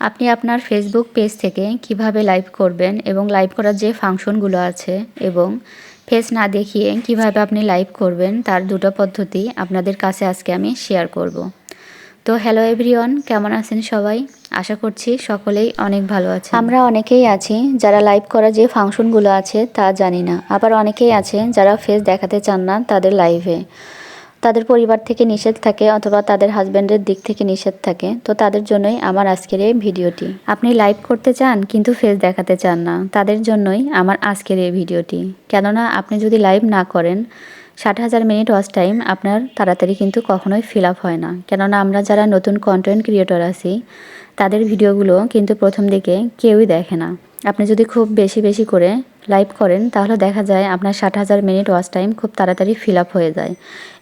আপনি আপনার Facebook page থেকে কীভাবে লাইভ করবেন এবং লাইভ করার যে ফাংশনগুলো আছে এবং ফেস না দেখিয়ে কীভাবে আপনি লাইভ করবেন তার দুটো পদ্ধতি আপনাদের কাছে আজকে আমি শেয়ার করব। তো হ্যালো এভরিওয়ান কেমন আছেন সবাই? আশা করছি সকলেই অনেক ভালো আছে আমরা অনেকেই আছি যারা লাইভ করার যে ফাংশনগুলো আছে তা জানি না। আবার অনেকেই আছে যারা ফেস দেখাতে চান না তাদের লাইভে তাদের পরিবার থেকে নিষেধ থাকে অথবা তাদের হাজব্যান্ডের দিক থেকে নিষেধ থাকে। তো তাদের জন্যই আমার আজকের এই ভিডিওটি। আপনি লাইভ করতে চান কিন্তু ফেস দেখাতে চান না। তাদের জন্যই আমার আজকের এই ভিডিওটি। কেননা আপনি যদি লাইভ না করেন, ষাট হাজার মিনিট ওয়াচ টাইম আপনার তাড়াতাড়ি কিন্তু কখনোই ফিল আপ হয় না। কেননা আমরা যারা নতুন কন্টেন্ট ক্রিয়েটর আছি, তাদের ভিডিওগুলো কিন্তু প্রথম দিকে কেউই দেখে না। আপনি যদি খুব বেশি বেশি করে লাইভ করেন, তাহলে দেখা যায় আপনার ষাট হাজার মিনিট ওয়াচ টাইম খুব তাড়াতাড়ি ফিল আপ হয়ে যায়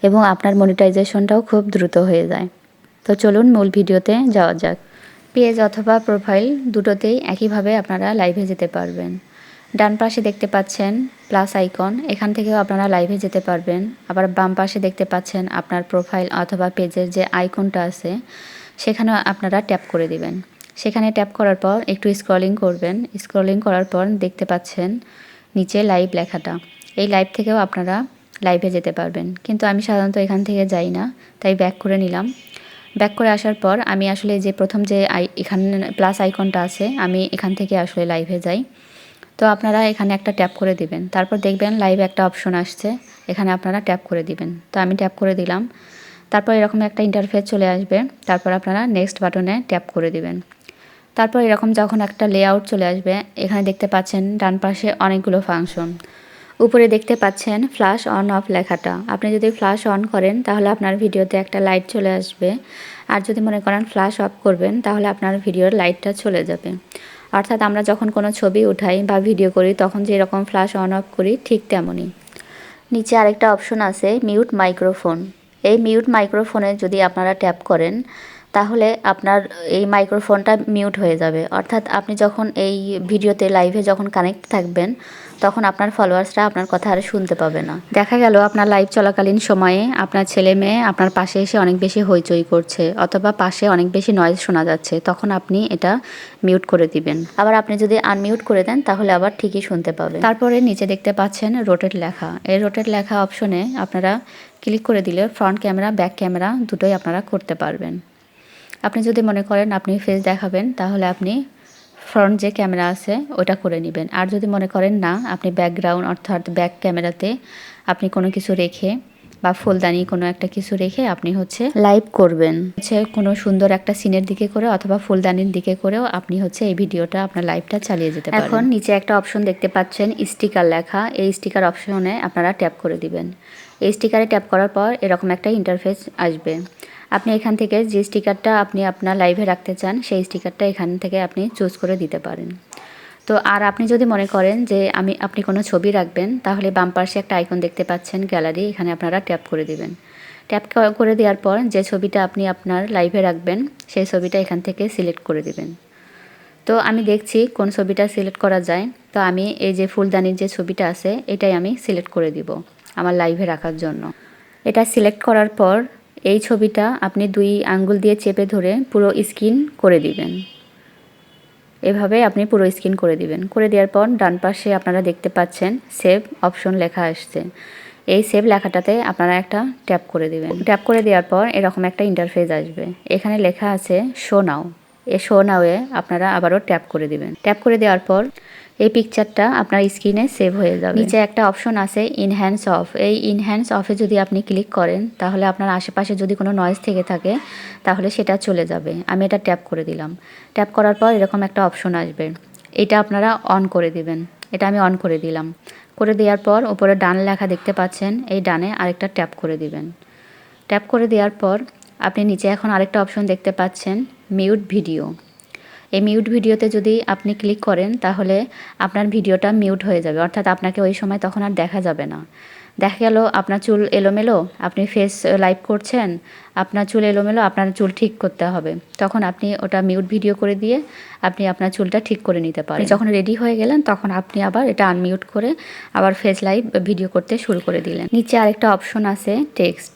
এবং আপনার মনিটাইজেশনটাও খুব দ্রুত হয়ে যায়। তো চলুন মূল ভিডিওতে যাওয়া যাক। পেজ অথবা প্রোফাইল দুটোতেই একইভাবে আপনারা লাইভে যেতে পারবেন। ডান পাশে দেখতে পাচ্ছেন প্লাস আইকন এখান থেকেও আপনারা লাইভে যেতে পারবেন। আবার বাম পাশে দেখতে পাচ্ছেন আপনার প্রোফাইল অথবা পেজের যে আইকনটা আছে, সেখানেও আপনারা ট্যাপ করে দিবেন। সেখানে ট্যাপ করার পর একটু স্ক্রলিং করবেন। স্ক্রলিং করার পর দেখতে পাচ্ছেন নিচে লাইভ লেখাটা। এই লাইভ থেকেও আপনারা লাইভে যেতে পারবেন। কিন্তু আমি সাধারণত এখান থেকে যাই না, তাই ব্যাক করে নিলাম। ব্যাক করে আসার পর আমি আসলে যে প্রথম যে আই, এখানে প্লাস আইকনটা আছে, আমি এখান থেকে আসলে লাইভে যাই। তো আপনারা এখানে একটা ট্যাপ করে দিবেন। তারপর দেখবেন লাইভ একটা অপশন আসছে, এখানে আপনারা ট্যাপ করে দিবেন। তো আমি ট্যাপ করে দিলাম। তারপর এরকম একটা ইন্টারফেস চলে আসবে। তারপর আপনারা নেক্সট বাটনে ট্যাপ করে দিবেন। তারপর এরকম যখন একটা লেআউট চলে আসবে, এখানে দেখতে পাচ্ছেন ডান পাশে অনেকগুলো ফাংশন উপরে দেখতে পাচ্ছেন ফ্ল্যাশ অন অফ লেখাটা। আপনি যদি ফ্ল্যাশ অন করেন, তাহলে আপনার ভিডিওতে একটা লাইট চলে আসবে। আর যদি মনে করেন ফ্ল্যাশ অফ করবেন, তাহলে আপনার ভিডিওর লাইটটা চলে যাবে। অর্থাৎ আমরা যখন কোনো ছবি উঠাই বা ভিডিও করি, তখন যে এরকম ফ্ল্যাশ অন অফ করি, ঠিক তেমনই। নিচে আরেকটা অপশন আছে মিউট মাইক্রোফোন এই মিউট মাইক্রোফোনে যদি আপনারা ট্যাপ করেন তাহলে আপনার এই মাইক্রোফোনটা মিউট হয়ে যাবে। অর্থাৎ আপনি যখন এই ভিডিওতে লাইভে যখন কানেক্ট থাকবেন, তখন আপনার ফলোয়ার্সরা আপনার কথা আর শুনতে পাবে না। দেখা গেল আপনার লাইভ চলাকালীন সময়ে আপনার ছেলে মেয়ে আপনার পাশে এসে অনেক বেশি হইচই করছে, অথবা পাশে অনেক বেশি নয়েজ শোনা যাচ্ছে, তখন আপনি এটা মিউট করে দিবেন। আবার আপনি যদি আনমিউট করে দেন, তাহলে আবার ঠিকই শুনতে পাবেন। তারপরে নিচে দেখতে পাচ্ছেন রোটেট লেখা। এই রোটেট লেখা অপশনে আপনারা ক্লিক করে দিলে ফ্রন্ট ক্যামেরা ব্যাক ক্যামেরা দুটোই আপনারা করতে পারবেন। আপনি যদি মনে করেন আপনি ফেস দেখাবেন, তাহলে আপনি ফ্রন্ট যে ক্যামেরা আছে, ওটা করে নেবেন। আর যদি মনে করেন না, আপনি ব্যাকগ্রাউন্ড অর্থাৎ ব্যাক ক্যামেরাতে আপনি কোনো কিছু রেখে বা ফুলদানি কোনো একটা কিছু রেখে আপনি হচ্ছে লাইভ করবেন। হচ্ছে কোনো সুন্দর একটা সিনের দিকে করে অথবা ফুলদানির দিকে করেও আপনি হচ্ছে এই ভিডিওটা আপনার লাইভটা চালিয়ে যেতে পারেন। এখন নিচে একটা অপশন দেখতে পাচ্ছেন স্টিকার লেখা। এই স্টিকার অপশনে আপনারা ট্যাপ করে দিবেন। এই স্টিকারে ট্যাপ করার পর এরকম একটা ইন্টারফেস আসবে। আপনি এখান থেকে যে স্টিকারটা আপনি আপনার লাইভে রাখতে চান, সেই স্টিকারটা এখান থেকে আপনি চুজ করে দিতে পারেন। তো আর আপনি যদি মনে করেন যে আমি, আপনি কোনো ছবি রাখবেন, তাহলে বাম পাশে একটা আইকন দেখতে পাচ্ছেন গ্যালারি এখানে আপনারা ট্যাপ করে দিবেন। ট্যাপ করে দেওয়ার পর যে ছবিটা আপনি আপনার লাইভে রাখবেন, সেই ছবিটা এখান থেকে সিলেক্ট করে দিবেন। তো আমি দেখছি কোন ছবিটা সিলেক্ট করা যায়, তো আমি এই যে ফুলদানির যে ছবিটা আছে, এটাই আমি সিলেক্ট করে দিব আমার লাইভে রাখার জন্য। এটা সিলেক্ট করার পর এই ছবিটা আপনি দুই আঙ্গুল দিয়ে চেপে ধরে পুরো স্কিন করে দিবেন। এভাবে আপনি পুরো স্কিন করে দিবেন। করে দেওয়ার পর ডান পাশে আপনারা দেখতে পাচ্ছেন সেভ অপশন লেখা আসছে। এই সেভ লেখাটাতে আপনারা একটা ট্যাপ করে দিবেন। ট্যাপ করে দেওয়ার পর এরকম একটা ইন্টারফেস আসবে। এখানে লেখা আছে শো নাও। এ শো নাওয়ে আপনারা আবারও ট্যাপ করে দিবেন। ট্যাপ করে দেওয়ার পর এই পিকচারটা আপনার স্ক্রিনে সেভ হয়ে যাবে। নিচে একটা অপশন আছে ইনহ্যান্স অফ এই ইনহ্যান্স অফে যদি আপনি ক্লিক করেন, তাহলে আপনার আশেপাশে যদি কোনো নয়েজ থেকে থাকে, তাহলে সেটা চলে যাবে। আমি এটা ট্যাপ করে দিলাম। ট্যাপ করার পর এরকম একটা অপশন আসবে। এটা আপনারা অন করে দিবেন। এটা আমি অন করে দিলাম। করে দেওয়ার পর উপরে ডান লেখা দেখতে পাচ্ছেন, এই ডানে আরেকটা ট্যাপ করে দিবেন। ট্যাপ করে দেওয়ার পর আপনি নিচে এখন আরেকটা অপশন দেখতে পাচ্ছেন মিউট ভিডিও এই মিউট ভিডিওতে যদি আপনি ক্লিক করেন তাহলে আপনার ভিডিওটা মিউট হয়ে যাবে। অর্থাৎ আপনাকে ওই সময় তখন আর দেখা যাবে না। দেখা গেল আপনার চুল এলোমেলো আপনি ফেস লাইভ করছেন আপনার চুল এলোমেলো আপনার চুল ঠিক করতে হবে। তখন আপনি ওটা মিউট ভিডিও করে দিয়ে আপনি আপনার চুলটা ঠিক করে নিতে পারেন। যখন রেডি হয়ে গেলেন তখন আপনি আবার এটা আনমিউট করে আবার ফেস লাইভ ভিডিও করতে শুরু করে দিলেন। নিচে আরেকটা অপশন আছে টেক্সট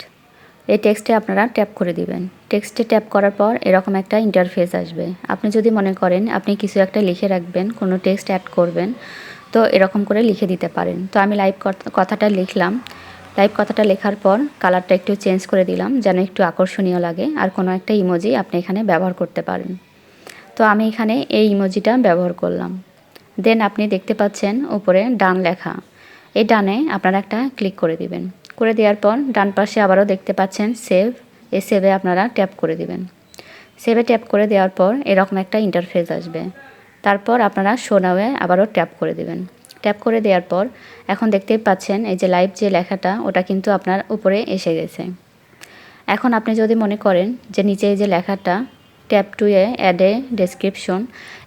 এই টেক্সটে আপনারা ট্যাপ করে দিবেন। টেক্সটে ট্যাপ করার পর এরকম একটা ইন্টারফেস আসবে। আপনি যদি মনে করেন আপনি কিছু একটা লিখে রাখবেন, কোনো টেক্সট অ্যাড করবেন, তো এরকম করে লিখে দিতে পারেন। তো আমি লাইভ কথাটা লিখলাম। লাইভ কথাটা লেখার পর কালারটা একটু চেঞ্জ করে দিলাম, যেন একটু আকর্ষণীয় লাগে, আর কোনো একটা ইমোজি আপনি এখানে ব্যবহার করতে পারেন। তো আমি এখানে এই ইমোজিটা ব্যবহার করলাম। দেন আপনি দেখতে পাচ্ছেন উপরে ডান লেখা। এই ডানে আপনারা একটা ক্লিক করে দিবেন। করে দেওয়ার পর ডান পাশে আবারও দেখতে পাচ্ছেন সেভ। এই সেভে আপনারা ট্যাপ করে দিবেন। সেভে ট্যাপ করে দেওয়ার পর এরকম একটা ইন্টারফেস আসবে। তারপর আপনারা সোনাওয়ে আবারও ট্যাপ করে দিবেন। ট্যাপ করে দেওয়ার পর এখন দেখতেই পাচ্ছেন এই যে লাইভ যে লেখাটা, ওটা কিন্তু আপনার উপরে এসে গেছে। এখন আপনি যদি মনে করেন যে নিচে এই যে লেখাটা, tap to a add a description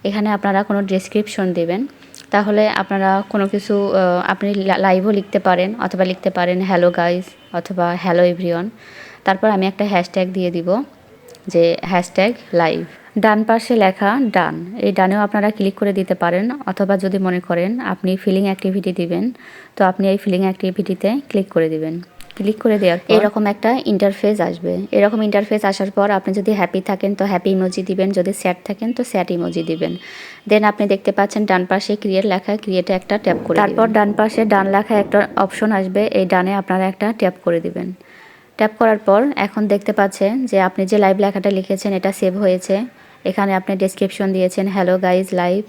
এখানে আপনারা কোনো ডেসক্রিপশন দেবেন। তাহলে আপনারা কোনো কিছু আপনি লাইভও লিখতে পারেন অথবা লিখতে পারেন হ্যালো গাইজ অথবা হ্যালো এভরিওয়ান তারপর আমি একটা হ্যাশট্যাগ দিয়ে দিব যে হ্যাশট্যাগ লাইভ ডান পাশে লেখা ডান এই ডানেও আপনারা ক্লিক করে দিতে পারেন অথবা যদি মনে করেন আপনি ফিলিং অ্যাক্টিভিটি দিবেন, তো আপনি এই ফিলিং অ্যাক্টিভিটিতে ক্লিক করে দিবেন। ক্লিক করে দেওয়ার এরকম একটা ইন্টারফেস আসবে। এরকম ইন্টারফেস আসার পর আপনি যদি হ্যাপি থাকেন তো হ্যাপি ইমোজি দিবেন যদি স্যাড থাকেন তো স্যাড ইমোজি দিবেন। দেন আপনি দেখতে পাচ্ছেন ডান পাশে ক্রিয়েট লেখা ক্রিয়েটে একটা ট্যাপ করে তারপর ডান পাশে ডান লেখা একটা অপশন আসবে এই ডানে আপনারা একটা ট্যাপ করে দিবেন। ট্যাপ করার পর এখন দেখতে পাচ্ছেন যে আপনি যে লাইভ লেখাটা লিখেছেন এটা সেভ হয়েছে। এখানে আপনি ডেসক্রিপশন দিয়েছেন হ্যালো গাইজ লাইভ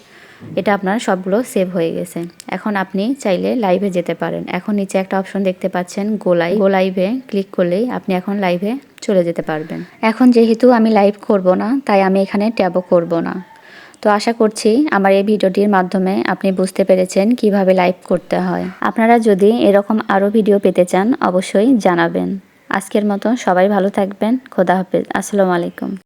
এটা আপনার সবগুলো সেভ হয়ে গেছে। এখন আপনি চাইলে লাইভে যেতে পারেন। এখন নিচে একটা অপশন দেখতে পাচ্ছেন গো লাইভ গো লাইভে ক্লিক করলেই আপনি এখন লাইভে চলে যেতে পারবেন। এখন যেহেতু আমি লাইভ করব না, তাই আমি এখানে ট্যাবও করব না। তো আশা করছি আমার এই ভিডিওটির মাধ্যমে আপনি বুঝতে পেরেছেন কীভাবে লাইভ করতে হয়। আপনারা যদি এরকম আরও ভিডিও পেতে চান, অবশ্যই জানাবেন। আজকের মতো সবাই ভালো থাকবেন। খোদা হাফেজ। আসসালামু আলাইকুম।